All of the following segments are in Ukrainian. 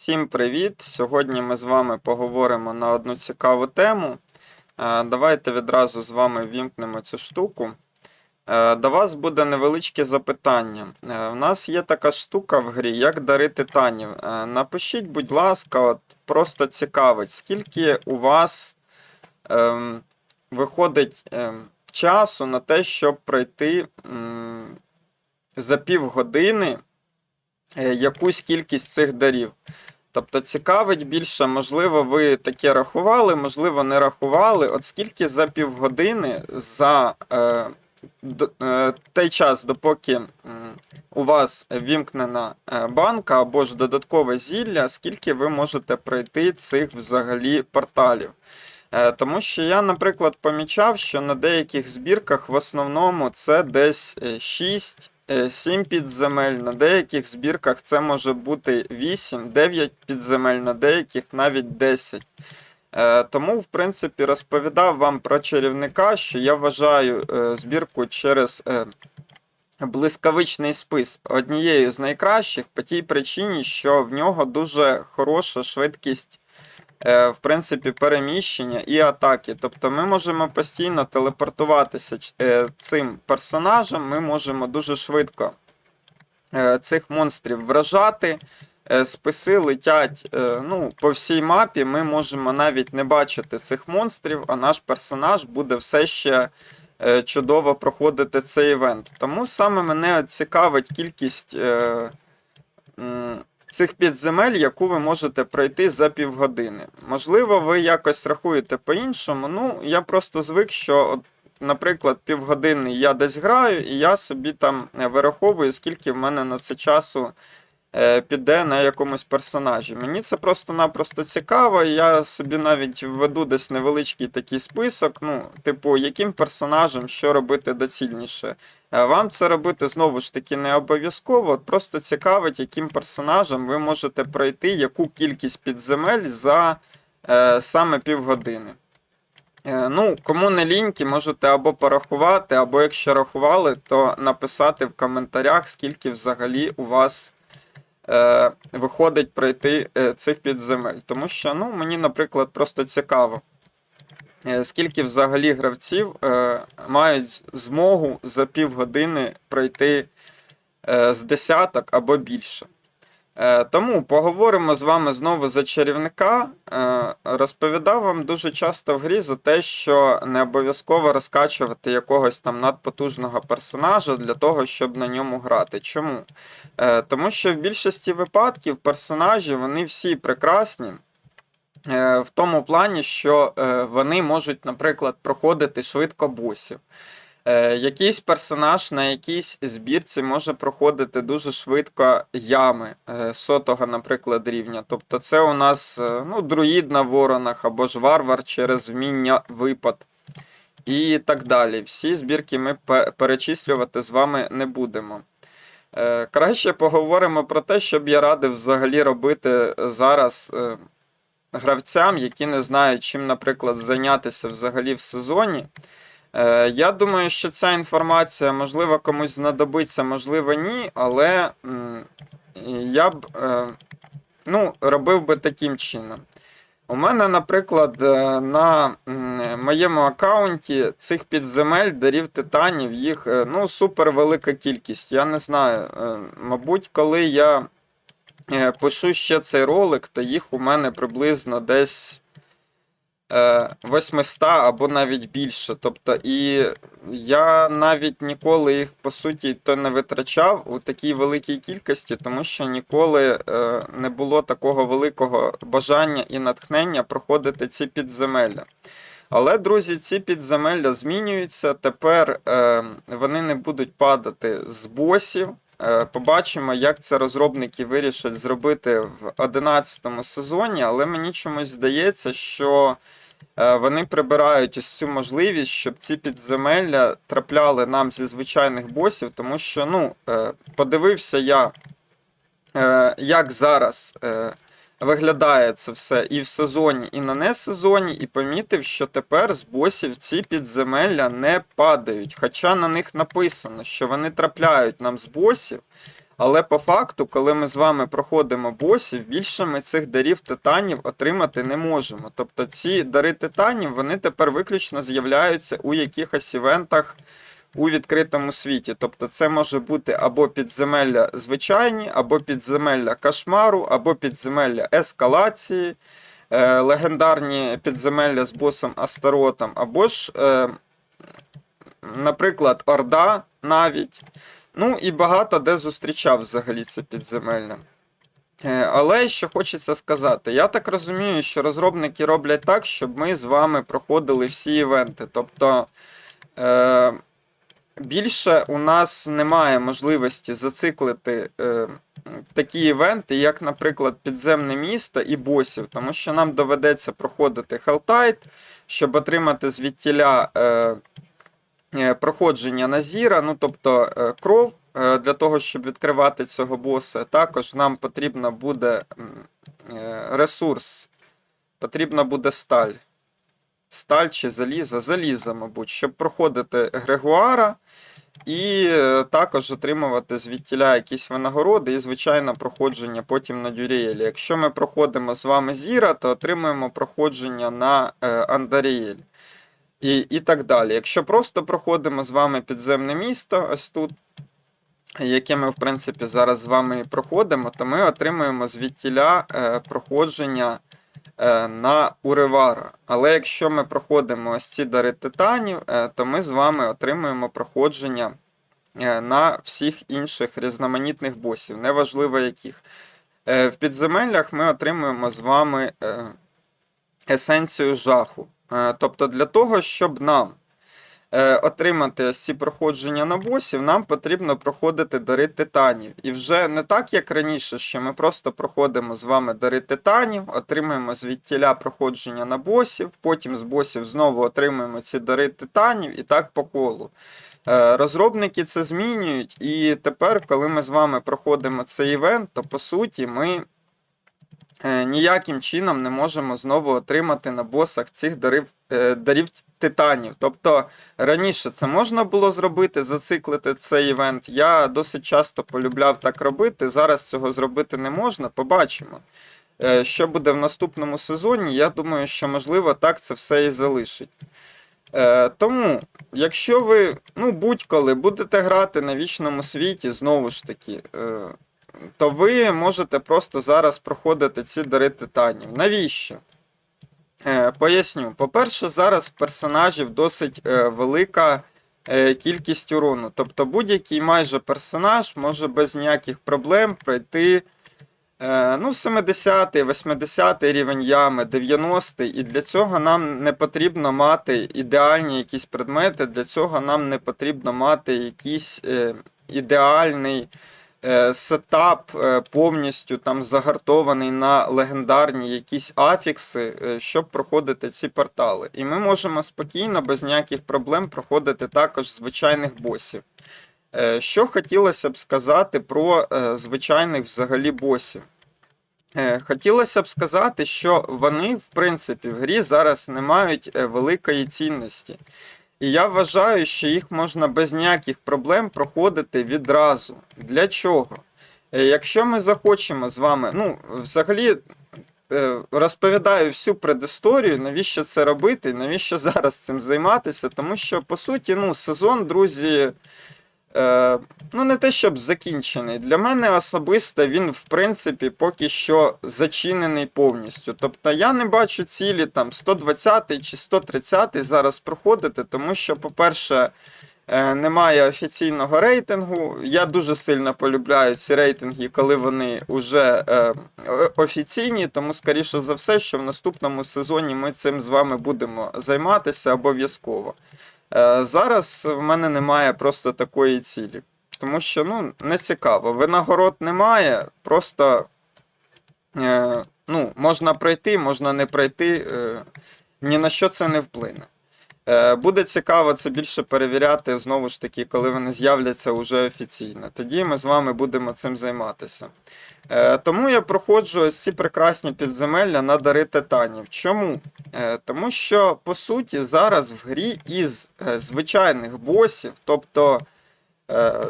Всім привіт! Сьогодні ми з вами поговоримо на одну цікаву тему. Е, Давайте відразу з вами вімкнемо цю штуку. Е, До вас буде невеличке запитання. Е, У нас є така штука в грі, як дари титанів. Е, Напишіть, будь ласка, от просто цікавить, скільки у вас ем, виходить ем, часу на те, щоб пройти м, за півгодини е, якусь кількість цих дарів. Тобто цікавить більше, можливо, ви таке рахували, можливо, не рахували. От скільки за півгодини за е, д- е, той час, допоки у вас вімкнена е, банка або ж додаткове зілля, скільки ви можете пройти цих взагалі порталів. Е, Тому що я, наприклад, помічав, що на деяких збірках в основному це десь 6 7 підземель, на деяких збірках це може бути 8, 9 підземель, на деяких навіть 10. Е, Тому, в принципі, розповідав вам про чарівника, що я вважаю е, збірку через е, блискавичний спис однією з найкращих по тій причині, що в нього дуже хороша швидкість е, в принципі, переміщення і атаки. Тобто ми можемо постійно телепортуватися е, цим персонажем, ми можемо дуже швидко е, цих монстрів вражати. Е, Списи летять е, ну, по всій мапі. Ми можемо навіть не бачити цих монстрів, а наш персонаж буде все ще е, чудово проходити цей івент. Тому саме мене цікавить кількість е, цих підземель, яку ви можете пройти за півгодини. Можливо, ви якось рахуєте по-іншому. Ну, я просто звик, що, от, наприклад, півгодини я десь граю, і я собі там е, вираховую, скільки в мене на це часу піде на якомусь персонажі. Мені це просто-напросто цікаво. Я собі навіть веду десь невеличкий такий список. Ну, типу, яким персонажем що робити доцільніше. Е, Вам це робити знову ж таки не обов'язково. Просто цікавить, яким персонажем ви можете пройти яку кількість підземель за е, саме півгодини. Е, ну, кому не ліньки, можете або порахувати, або якщо рахували, то написати в коментарях, скільки взагалі у вас е, виходить пройти е, цих підземель. Тому що, ну, мені, наприклад, просто цікаво. Е, Скільки взагалі гравців мають змогу за півгодини пройти з десяток або більше. Е, тому поговоримо з вами знову за чарівника. Е, розповідав вам дуже часто в грі за те, що не обов'язково розкачувати якогось там надпотужного персонажа для того, щоб на ньому грати. Чому? Е, тому що в більшості випадків персонажі вони всі прекрасні. В тому плані, що вони можуть, наприклад, проходити швидко босів. Е, Якийсь персонаж на якійсь збірці може проходити дуже швидко ями е, сотого, наприклад, рівня. Тобто це у нас е, ну, друїд на воронах або ж варвар через вміння випад. І так далі. Всі збірки ми перечислювати з вами не будемо. Краще поговоримо про те, що б я радив взагалі робити зараз гравцям, які не знають, чим, наприклад, зайнятися взагалі в сезоні. Е, Я думаю, що ця інформація, можливо, комусь знадобиться, можливо, ні, але я б е, ну, робив би таким чином. У мене, наприклад, е, на моєму аккаунті цих підземель дарів титанів, їх ну, супер кількість. Я не знаю. Мабуть, коли я пишу ще цей ролик, то їх у мене приблизно десь 800 або навіть більше. Тобто, і я навіть ніколи їх по суті то не витрачав у такій великій кількості, тому що ніколи е, не було такого великого бажання і натхнення проходити ці підземелля. Але, друзі, ці підземелля змінюються. Тепер е, вони не будуть падати з босів. Е, Побачимо, як це розробники вирішать зробити в 11 сезоні, але мені чомусь здається, що е, вони прибирають ось цю можливість, щоб ці підземелля трапляли нам зі звичайних босів, тому що, ну, е, подивився я, е, як зараз е, виглядає це все і в сезоні, і на несезоні, і помітив, що тепер з босів ці підземелля не падають. Хоча на них написано, що вони трапляють нам з босів. Але по факту, коли ми з вами проходимо босів, більше ми цих дарів титанів отримати не можемо. Тобто ці дари титанів вони тепер виключно з'являються у якихось івентах у відкритому світі. Тобто це може бути або підземелля звичайні, або підземелля кошмару, або підземелля ескалації, е, легендарні підземелля з босом Астаротом, або ж, е, наприклад, Орда навіть. Ну і багато де зустрічав взагалі це підземелля. Е, Але що хочеться сказати, я так розумію, що розробники роблять так, щоб ми з вами проходили всі івенти. Тобто е, більше у нас немає можливості зациклити е, такі івенти, як, наприклад, підземне місто і босів, тому що нам доведеться проходити Helltide, щоб отримати звідтіля е, проходження Назіра, ну тобто е, кров. Е, Для того, щоб відкривати цього боса, також нам потрібно буде е, ресурс, потрібна буде сталь. Сталь чи залізо? Залізо, мабуть, щоб проходити Грегуара і е, також отримувати звідтіля якісь винагороди і, звичайно, проходження потім на Дюріелі. Якщо ми проходимо з вами Зіра, то отримуємо проходження на е, Андаріель. І, і так далі. Якщо просто проходимо з вами підземне місто, ось тут, яке ми, в принципі, зараз з вами і проходимо, то ми отримуємо звідтіля е, проходження е, на Уревара. Але якщо ми проходимо ось ці дари титанів, е, то ми з вами отримуємо проходження на всіх інших різноманітних босів, неважливо яких. В підземеллях ми отримуємо з вами есенцію жаху. Е, Тобто для того, щоб нам е, отримати ось ці проходження на босів, нам потрібно проходити дари титанів. І вже не так, як раніше, що ми просто проходимо з вами дари титанів, отримуємо звідтіля проходження на босів, потім з босів знову отримуємо ці дари титанів і так по колу. Е, Розробники це змінюють, і тепер, коли ми з вами проходимо цей івент, то по суті ми ніяким чином не можемо знову отримати на босах цих дарів, е, дарів титанів. Тобто раніше це можна було зробити, зациклити цей івент. Я досить часто полюбляв так робити. Зараз цього зробити не можна. Побачимо. Е, Що буде в наступному сезоні, я думаю, що можливо так це все і залишить. Е, Тому, якщо ви ну, будь-коли будете грати на вічному світі, знову ж таки, е, то ви можете просто зараз проходити ці дари титанів. Навіщо? Е, Поясню. По-перше, зараз в персонажів досить е, велика е, кількість урону. Тобто будь-який майже персонаж може без ніяких проблем пройти ну, 70, 80 рівень ями, 90 і для цього нам не потрібно мати ідеальні якісь предмети, для цього нам не потрібно мати якийсь ідеальний сетап е, повністю там загартований на легендарні якісь афікси, е, щоб проходити ці портали. І ми можемо спокійно, без ніяких проблем проходити також звичайних босів. Е, Що хотілося б сказати про е, звичайних взагалі босів? Е, Хотілося б сказати, що вони, в принципі, в грі зараз не мають е, великої цінності. І я вважаю, що їх можна без ніяких проблем проходити відразу. Для чого? Е, Якщо ми захочемо з вами, ну, взагалі. е, Розповідаю всю предісторію, навіщо це робити, навіщо зараз цим займатися, тому що, по суті, ну, сезон, друзі, е, ну, не те, щоб закінчений. Для мене особисто він, в принципі, поки що зачинений повністю. Тобто я не бачу цілі там 120 чи 130 зараз проходити, тому що, по-перше, е, немає офіційного рейтингу. Я дуже сильно полюбляю ці рейтинги, коли вони вже е, офіційні, тому, скоріше за все, що в наступному сезоні ми цим з вами будемо займатися обов'язково. Е, Зараз в мене немає просто такої цілі. Тому що ну, не цікаво. Винагород немає, просто е, ну, можна пройти, можна не пройти, е, ні на що це не вплине. Е, буде цікаво це більше перевіряти знову ж таки, коли вони з'являться уже офіційно. Тоді ми з вами будемо цим займатися. Е, тому я проходжу ось ці прекрасні підземелля на дари титанів. Чому? Е, тому що, по суті, зараз в грі із звичайних босів, тобто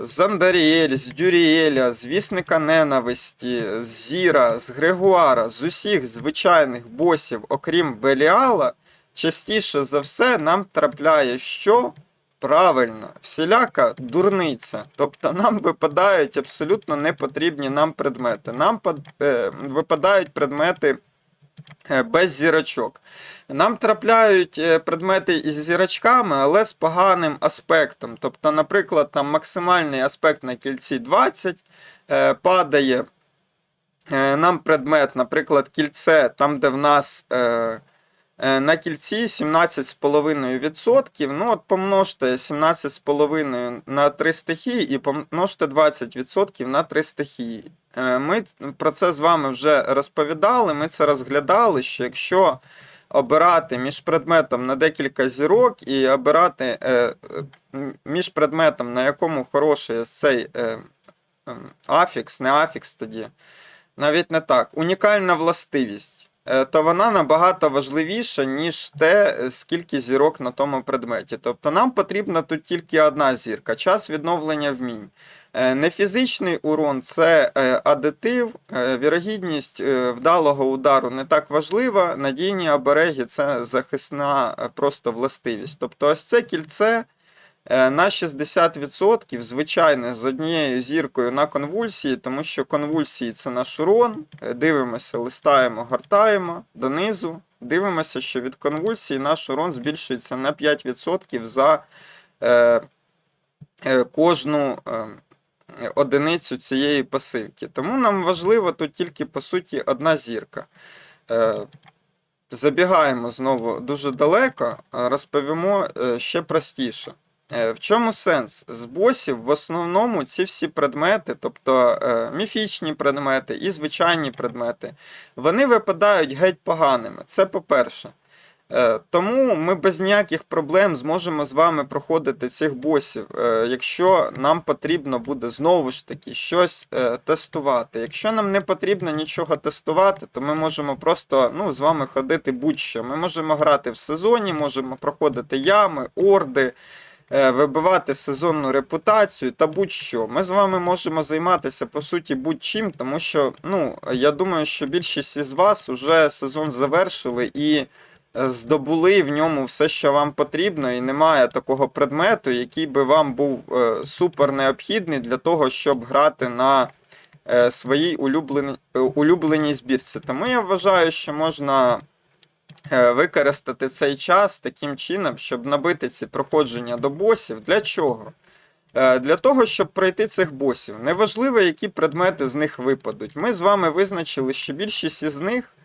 з Андаріель, з Дюріеля, з Вісника Ненависті, з Зіра, з Грегуара, з усіх звичайних босів, окрім Беліала, частіше за все нам трапляє що? Правильно, всіляка дурниця. Тобто нам випадають абсолютно непотрібні нам предмети. Нам е, випадають предмети е, без зірочок. Нам трапляють е, предмети із зірочками, але з поганим аспектом. Тобто, наприклад, там максимальний аспект на кільці 20 е, падає нам предмет, наприклад, кільце, там, де в нас. На кільці 17,5%. Ну, от помножте 17,5 на 3 стихії і помножте 20% на 3 стихії. Е, Ми про це з вами вже розповідали, ми це розглядали, що якщо обирати між предметом на декілька зірок і обирати е, між предметом, на якому хороший цей е, афікс, не афікс тоді, навіть не так, унікальна властивість е, то вона набагато важливіша, ніж те, е, скільки зірок на тому предметі. Тобто нам потрібна тут тільки одна зірка, час відновлення вмінь. Е, Нефізичний урон це е, адитив, е, вірогідність е, вдалого удару не так важлива, надійні обереги це захисна е, просто властивість. Тобто ось це кільце е, на 60% звичайне з однією зіркою на конвульсії, тому що конвульсії це наш урон. Е, Дивимося, листаємо, гортаємо донизу. Дивимося, що від конвульсії наш урон збільшується на 5% за е, е, кожну е, одиницю цієї пасивки. Тому нам важливо тут тільки, по суті, одна зірка. Е, Забігаємо знову дуже далеко, розповімо е, ще простіше. Е, В чому сенс? З босів в основному ці всі предмети, тобто е, міфічні предмети і звичайні предмети, вони випадають геть поганими. Це по-перше. Е, Тому ми без ніяких проблем зможемо з вами проходити цих босів, якщо нам потрібно буде знову ж таки щось тестувати. Якщо нам не потрібно нічого тестувати, то ми можемо просто ну, з вами ходити будь-що. Ми можемо грати в сезоні, можемо проходити ями, орди, вибивати сезонну репутацію та будь-що. Ми з вами можемо займатися по суті будь-чим, тому що ну, я думаю, що більшість із вас вже сезон завершили і е, здобули в ньому все, що вам потрібно, і немає такого предмету, який би вам був е, супер необхідний для того, щоб грати на е, своїй улюбленій, е, улюбленій збірці. Тому я вважаю, що можна е, використати цей час таким чином, щоб набити ці проходження до босів. Для чого? Е, Для того, щоб пройти цих босів. Неважливо, які предмети з них випадуть. Ми з вами визначили, що більшість із них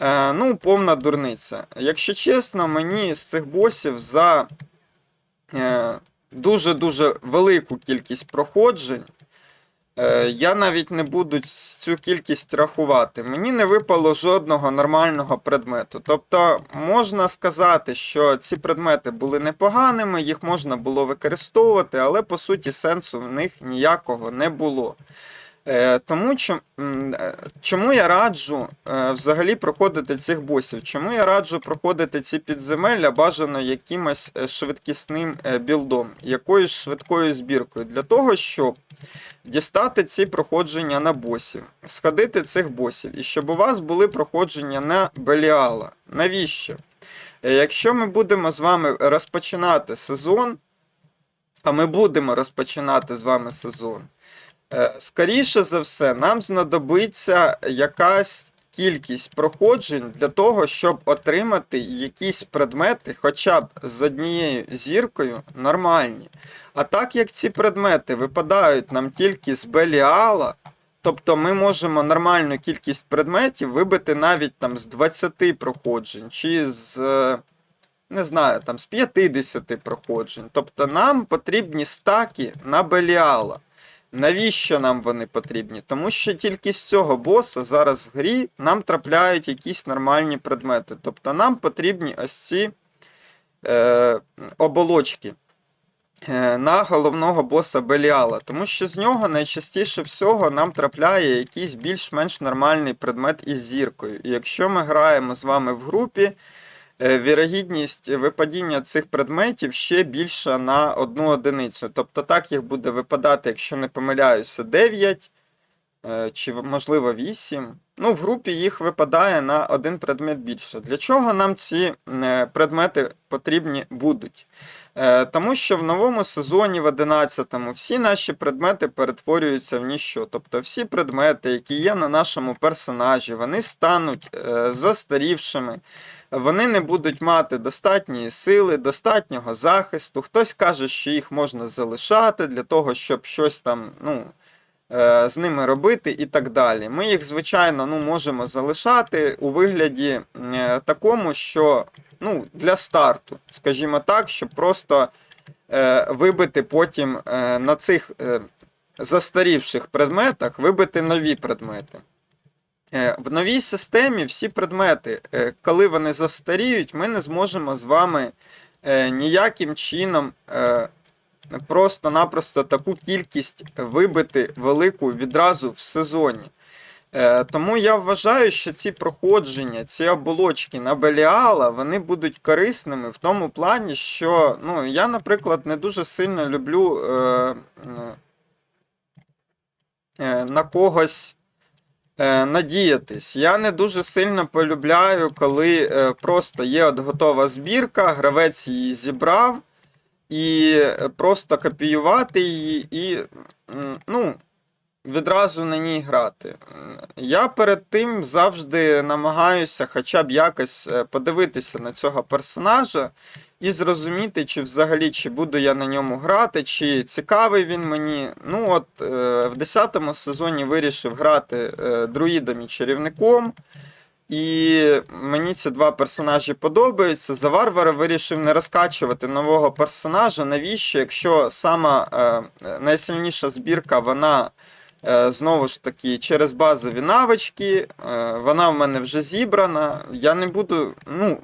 е, ну, повна дурниця. Якщо чесно, мені з цих босів за е, дуже-дуже велику кількість проходжень. Е, Я навіть не буду цю кількість рахувати. Мені не випало жодного нормального предмету. Тобто можна сказати, що ці предмети були непоганими, їх можна було використовувати, але по суті сенсу в них ніякого не було. Е, Тому е, чому я раджу взагалі проходити цих босів? Чому я раджу проходити ці підземелля бажано якимось швидкісним білдом, якоюсь швидкою збіркою? Для того, щоб дістати ці проходження на босів, сходити цих босів, і щоб у вас були проходження на Беліала. Навіщо? Е, Якщо ми будемо з вами розпочинати сезон, а ми будемо розпочинати з вами сезон, е, скоріше за все, нам знадобиться якась кількість проходжень для того, щоб отримати якісь предмети, хоча б з однією зіркою, нормальні. А так як ці предмети випадають нам тільки з Беліала, тобто ми можемо нормальну кількість предметів вибити навіть там з 20 проходжень, чи з, е, не знаю, там з 50 проходжень. Тобто нам потрібні стаки на Беліала. Навіщо нам вони потрібні? Тому що тільки з цього боса зараз в грі нам трапляють якісь нормальні предмети. Тобто нам потрібні ось ці е, оболочки е, на головного боса Беліала, тому що з нього найчастіше всього нам трапляє якийсь більш-менш нормальний предмет із зіркою. І якщо ми граємо з вами в групі, вірогідність випадіння цих предметів ще більша на одну одиницю. Тобто так їх буде випадати, якщо не помиляюся, 9 е, чи можливо 8. Ну, в групі їх випадає на один предмет більше. Для чого нам ці е, предмети потрібні будуть? Е, Тому що в новому сезоні, в 11-му, всі наші предмети перетворюються в ніщо. Тобто всі предмети, які є на нашому персонажі, вони стануть е, застарівшими, вони не будуть мати достатньої сили, достатнього захисту. Хтось каже, що їх можна залишати для того, щоб щось там, ну. е, З ними робити і так далі. Ми їх, звичайно, ну, можемо залишати у вигляді е, такому, що ну, для старту, скажімо так, щоб просто е, вибити потім на цих застарівших предметах вибити нові предмети. Е, в новій системі всі предмети, е, коли вони застаріють, ми не зможемо з вами е, ніяким чином просто-напросто таку кількість вибити велику відразу в сезоні. Тому я вважаю, що ці проходження, ці оболочки на Беліала, вони будуть корисними в тому плані, що ну, я, наприклад, не дуже сильно люблю е, е, на когось надіятись. Я не дуже сильно полюбляю, коли е, просто є от готова збірка, гравець її зібрав, і е, просто копіювати її і ну, відразу на ній грати. Я перед тим завжди намагаюся хоча б якось е, подивитися на цього персонажа і зрозуміти, чи взагалі чи буду я на ньому грати, чи цікавий він мені. Ну от е, в 10-му сезоні вирішив грати е, друїдом і чарівником. І мені ці два персонажі подобаються. За варвара вирішив не розкачувати нового персонажа. Навіщо? Якщо сама е, найсильніша збірка, вона е, знову ж таки через базові навички, е, вона в мене вже зібрана. Я не буду ну,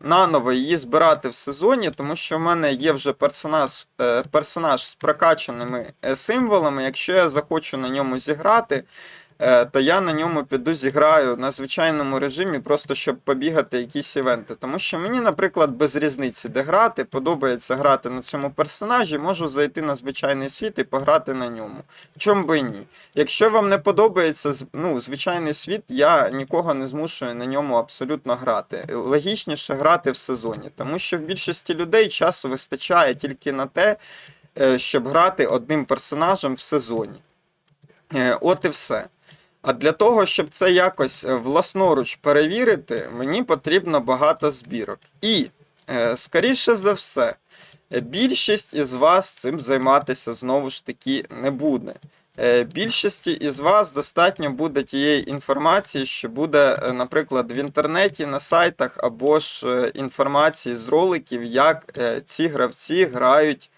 наново її збирати в сезоні, тому що в мене є вже персонаж, е, персонаж з прокачаними е, символами. Якщо я захочу на ньому зіграти, е, то я на ньому піду зіграю на звичайному режимі, просто щоб побігати якісь івенти. Тому що мені, наприклад, без різниці, де грати, подобається грати на цьому персонажі, можу зайти на звичайний світ і пограти на ньому. Чом би ні? Якщо вам не подобається ну, звичайний світ, я нікого не змушую на ньому абсолютно грати. Логічніше грати в сезоні, тому що в більшості людей часу вистачає тільки на те, е, щоб грати одним персонажем в сезоні. Е, От і все. А для того, щоб це якось е, власноруч перевірити, мені потрібно багато збірок. І, е, скоріше за все, більшість із вас цим займатися знову ж таки не буде. Е, Більшості із вас достатньо буде тієї інформації, що буде, наприклад, в інтернеті, на сайтах, або ж інформації з роликів, як ці гравці грають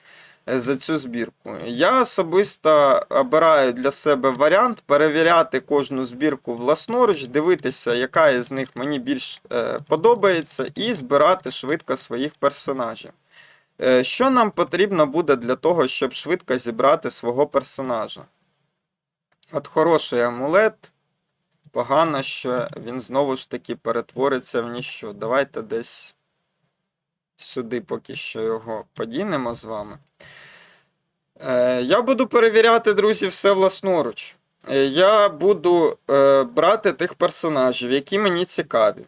за цю збірку. Я особисто обираю для себе варіант перевіряти кожну збірку власноруч, дивитися, яка із них мені більш е, подобається, і збирати швидко своїх персонажів. Е, Що нам потрібно буде для того, щоб швидко зібрати свого персонажа? От хороший амулет. Погано, що він знову ж таки перетвориться в ніщо. Давайте десь сюди поки що його подінемо з вами. Е, я буду перевіряти, друзі, все власноруч. Е, Я буду е, брати тих персонажів, які мені цікаві,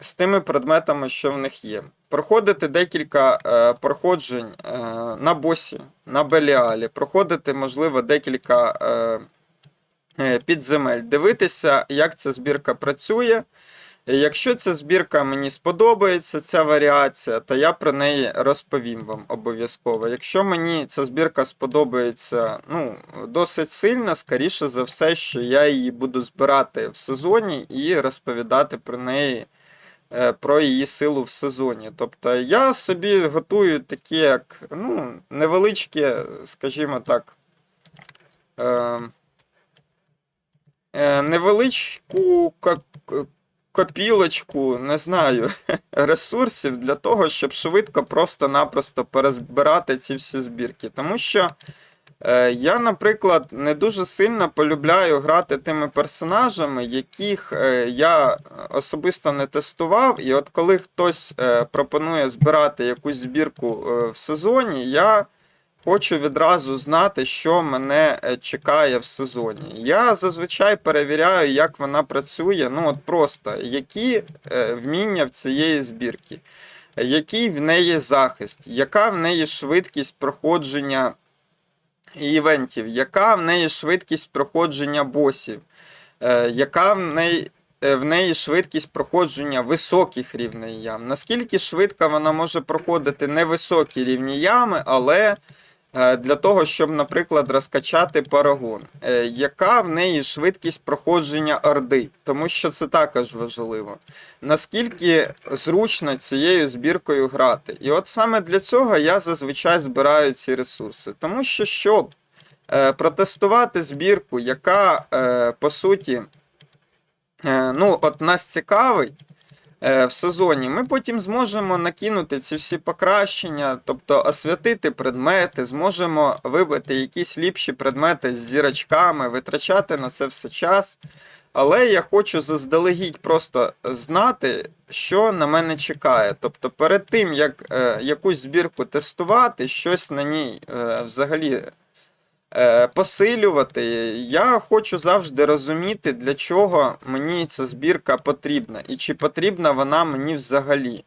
з тими предметами, що в них є. Проходити декілька е, проходжень е, на босі, на Беліалі, проходити, можливо, декілька е, підземель, дивитися, як ця збірка працює. Якщо ця збірка мені сподобається, ця варіація, то я про неї розповім вам обов'язково. Якщо мені ця збірка сподобається ну, досить сильно, скоріше за все, що я її буду збирати в сезоні і розповідати про неї, е, про її силу в сезоні. Тобто я собі готую такі, як ну, невеличкі, скажімо так. Е, е, невеличку копілочку, не знаю, ресурсів для того, щоб швидко просто-напросто перезбирати ці всі збірки. Тому що Е, Я, наприклад, не дуже сильно полюбляю грати тими персонажами, яких е, я особисто не тестував. І от коли хтось е, пропонує збирати якусь збірку е, в сезоні, я хочу відразу знати, що мене е, чекає в сезоні. Я зазвичай перевіряю, як вона працює. Ну, от просто які е, вміння в цієї збірки, який в неї захист, яка в неї швидкість проходження івентів, яка в неї швидкість проходження босів, е, яка в неї. В неї швидкість проходження високих рівней ям. Наскільки швидко вона може проходити невисокі рівні ями, але для того, щоб, наприклад, розкачати парагон. Е, Яка в неї швидкість проходження орди? Тому що це також важливо. Наскільки зручно цією збіркою грати? І от саме для цього я зазвичай збираю ці ресурси. Тому що, щоб е, протестувати збірку, яка е, по суті е, ну, от нас цікавить е, в сезоні, ми потім зможемо накинути ці всі покращення, тобто освятити предмети, зможемо вибити якісь ліпші предмети з зірочками, витрачати на це все час. Але я хочу заздалегідь просто знати, що на мене чекає. Тобто, перед тим, як е, якусь збірку тестувати, щось на ній е, взагалі е, посилювати, я хочу завжди розуміти, для чого мені ця збірка потрібна, і чи потрібна вона мені взагалі.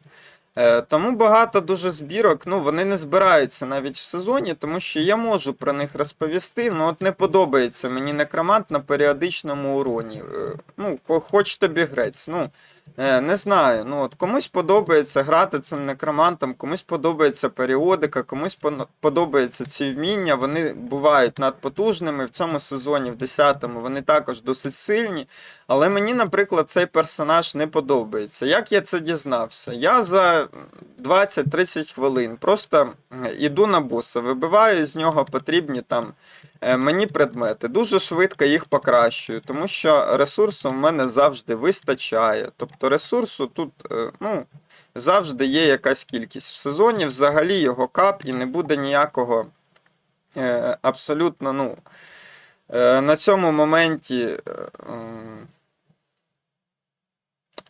Е, Тому багато дуже збірок, ну вони не збираються навіть в сезоні, тому що я можу про них розповісти. Ну от не подобається мені некромант на періодичному уроні. Е, Ну, хоч тобі грець. Ну, е, не знаю. Ну, от комусь подобається грати цим некромантом, комусь подобається періодика, комусь подобаються ці вміння. Вони бувають надпотужними. В цьому сезоні, в 10-му, вони також досить сильні. Але мені, наприклад, цей персонаж не подобається. Як я це дізнався? Я за 20-30 хвилин просто іду на боса, вибиваю з нього потрібні там е, мені предмети. Дуже швидко їх покращую, тому що ресурсу в мене завжди вистачає. Тобто ресурсу тут е, ну, завжди є якась кількість. В сезоні взагалі його кап і не буде ніякого е, абсолютно, ну. Е, На цьому моменті, е,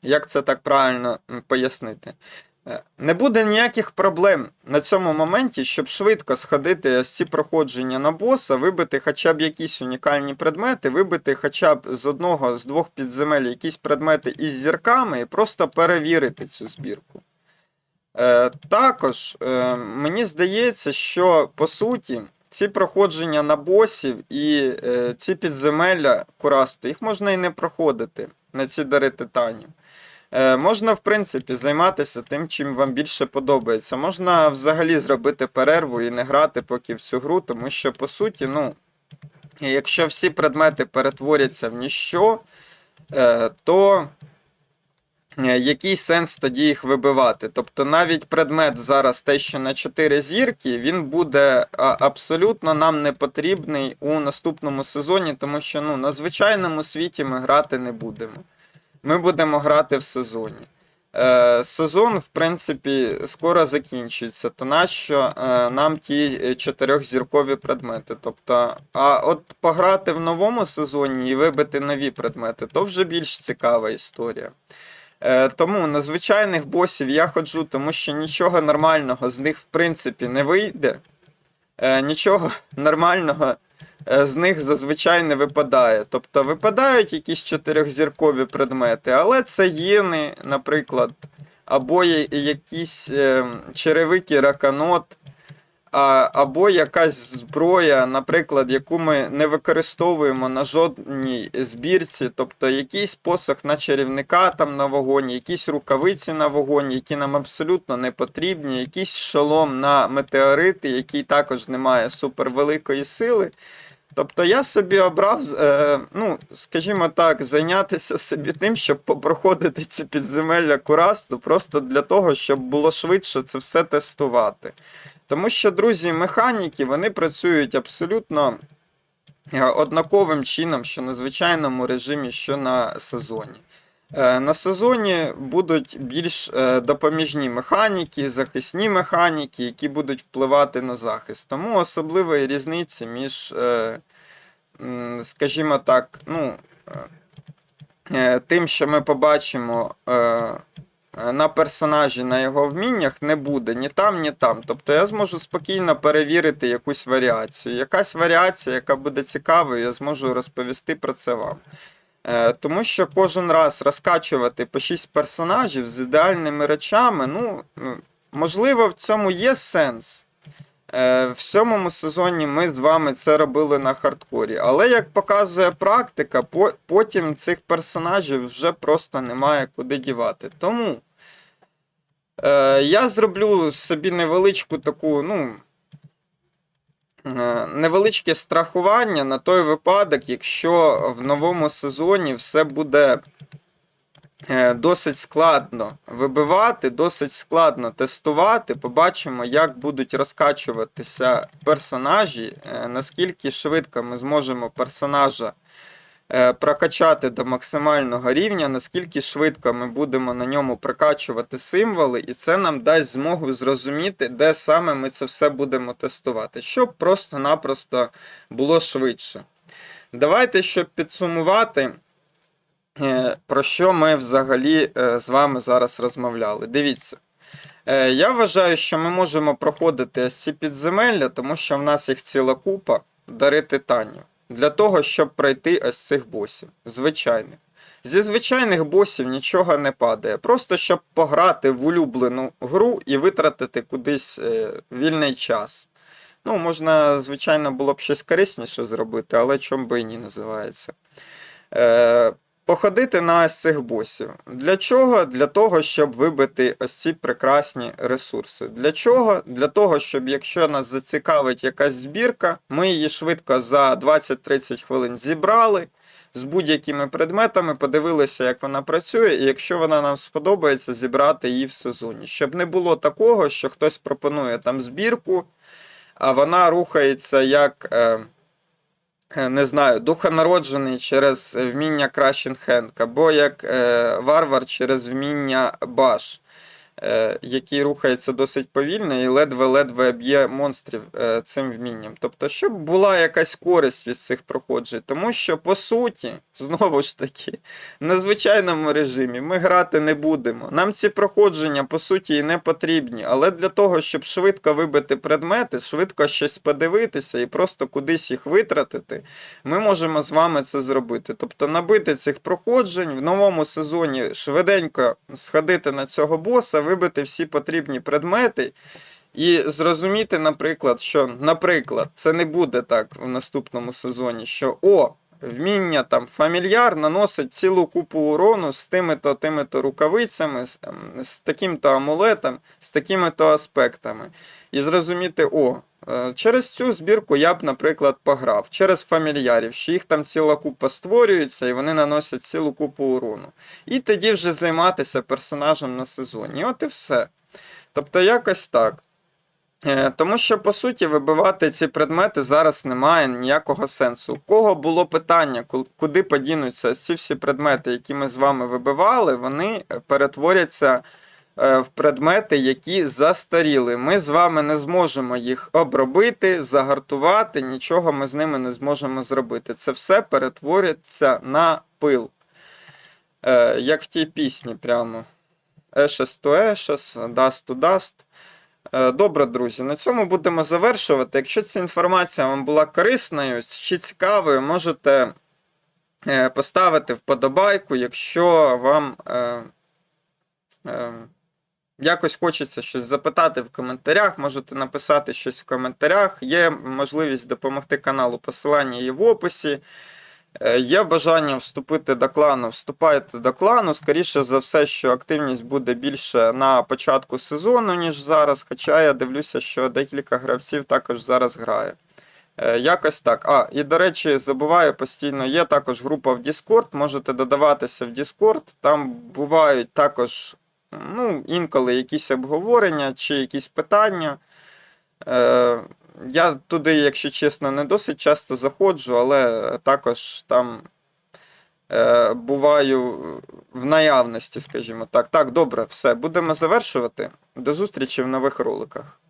як це так правильно пояснити? Е, Не буде ніяких проблем на цьому моменті, щоб швидко сходити ось ці проходження на боса, вибити хоча б якісь унікальні предмети, вибити хоча б з одного з двох підземель якісь предмети із зірками і просто перевірити цю збірку. Також мені здається, що по суті ці проходження на босів і е, ці підземелля курасту, їх можна і не проходити на ці дари титанів. Е, можна, в принципі, займатися тим, чим вам більше подобається. Можна взагалі зробити перерву і не грати поки в цю гру, тому що, по суті, ну, якщо всі предмети перетворяться в ніщо, е, то який сенс тоді їх вибивати? Тобто навіть предмет зараз те, що на 4 зірки, він буде абсолютно нам не потрібний у наступному сезоні, тому що ну, на звичайному світі ми грати не будемо. Ми будемо грати в сезоні. Е, сезон, в принципі, скоро закінчується, то нащо е, нам ті е, чотирьохзіркові предмети? Тобто, а от пограти в новому сезоні і вибити нові предмети, то вже більш цікава історія. Е, тому на звичайних босів я ходжу, тому що нічого нормального з них в принципі не вийде. Е, нічого нормального е, з них зазвичай не випадає. Тобто випадають якісь чотирьохзіркові предмети, але це єни, наприклад, або якісь черевики раканот, або якась зброя, наприклад, яку ми не використовуємо на жодній збірці, тобто якийсь посох на чарівника там на вагоні, якісь рукавиці на вагоні, які нам абсолютно не потрібні, якийсь шолом на метеорити, який також не має супервеликої сили. Тобто я собі обрав, е, ну, скажімо так, зайнятися собі тим, щоб попроходити ці підземелля курасту, просто для того, щоб було швидше це все тестувати. Тому що, друзі, механіки вони працюють абсолютно е, однаковим чином, що на звичайному режимі, що на сезоні. Е, На сезоні будуть більш е, допоміжні механіки, захисні механіки, які будуть впливати на захист. Тому особливої різниці між, скажімо так, ну, тим, що ми побачимо на персонажі, на його вміннях, не буде ні там, ні там. Тобто я зможу спокійно перевірити якусь варіацію. Якась варіація, яка буде цікавою, я зможу розповісти про це вам. Е, Тому що кожен раз розкачувати по 6 персонажів з ідеальними речами, ну, можливо, в цьому є сенс. Е, В сьомому сезоні ми з вами це робили на хардкорі. Але як показує практика, потім цих персонажів вже просто немає куди дівати. Тому е, я зроблю собі невеличку таку, ну. е, Невеличке страхування на той випадок, якщо в новому сезоні все буде е, досить складно вибивати, досить складно тестувати. Побачимо, як будуть розкачуватися персонажі, е, наскільки швидко ми зможемо персонажа прокачати до максимального рівня, наскільки швидко ми будемо на ньому прокачувати символи, і це нам дасть змогу зрозуміти, де саме ми це все будемо тестувати, щоб просто-напросто було швидше. Давайте, щоб підсумувати, е, про що ми взагалі е, з вами зараз розмовляли. Дивіться. Е, Я вважаю, що ми можемо проходити ось ці підземелля, тому що в нас їх ціла купа дари титанів. Для того, щоб пройти ось цих босів, звичайних. Зі звичайних босів нічого не падає. Просто щоб пограти в улюблену гру і витратити кудись е, вільний час. Ну, можна, звичайно, було б щось корисніше зробити, але чом би і ні називається. Е, походити на ось цих босів. Для чого? Для того, щоб вибити ось ці прекрасні ресурси. Для чого? Для того, щоб якщо нас зацікавить якась збірка, ми її швидко за 20-30 хвилин зібрали. З будь-якими предметами подивилися, як вона працює, і якщо вона нам сподобається, зібрати її в сезоні. Щоб не було такого, що хтось пропонує там збірку, а вона рухається як. Е, не знаю, духонароджений через вміння Крашін Хенк, або як е, варвар через вміння Баш, е, який рухається досить повільно і ледве-ледве б'є монстрів е, цим вмінням. Тобто, щоб була якась користь від цих проходжень. Тому що, по суті, знову ж таки, на звичайному режимі ми грати не будемо. Нам ці проходження, по суті, і не потрібні. Але для того, щоб швидко вибити предмети, швидко щось подивитися і просто кудись їх витратити, ми можемо з вами це зробити. Тобто набити цих проходжень в новому сезоні швиденько сходити на цього боса, вибити всі потрібні предмети. І зрозуміти, наприклад, що, наприклад, це не буде так в наступному сезоні, що о, вміння там фамільяр наносить цілу купу урону з тими-то тими-то рукавицями, з, ем, з таким-то амулетом, з такими-то аспектами. І зрозуміти, о, е, через цю збірку я б, наприклад, пограв, через фамільярів, що їх там ціла купа створюється і вони наносять цілу купу урону. І тоді вже займатися персонажем на сезоні. От і все. Тобто, якось так. Е, Тому що, по суті, вибивати ці предмети зараз немає ніякого сенсу. У кого було питання, куди подінуться ці всі предмети, які ми з вами вибивали, вони е, перетворяться е, в предмети, які застаріли. Ми з вами не зможемо їх обробити, загартувати, нічого ми з ними не зможемо зробити. Це все перетвориться на пил. Як в тій пісні, прямо. Ешес то ешес, даст то даст. Е, Добре, друзі, на цьому будемо завершувати. Якщо ця інформація вам була корисною чи цікавою, можете е, поставити вподобайку. Якщо вам е, е, якось хочеться щось запитати в коментарях, можете написати щось в коментарях. Є можливість допомогти каналу, посилання є в описі. Е, Є бажання вступити до клану, вступайте до клану. Скоріше за все, що активність буде більше на початку сезону, ніж зараз. Хоча я дивлюся, що декілька гравців також зараз грає. Е, Якось так. А, і до речі, забуваю постійно, є також група в Discord, можете додаватися в Discord. Там бувають також ну, інколи якісь обговорення чи якісь питання. Я туди, якщо чесно, не досить часто заходжу, але також там е, буваю в наявності, скажімо так. Так, добре, все, будемо завершувати. До зустрічі в нових роликах.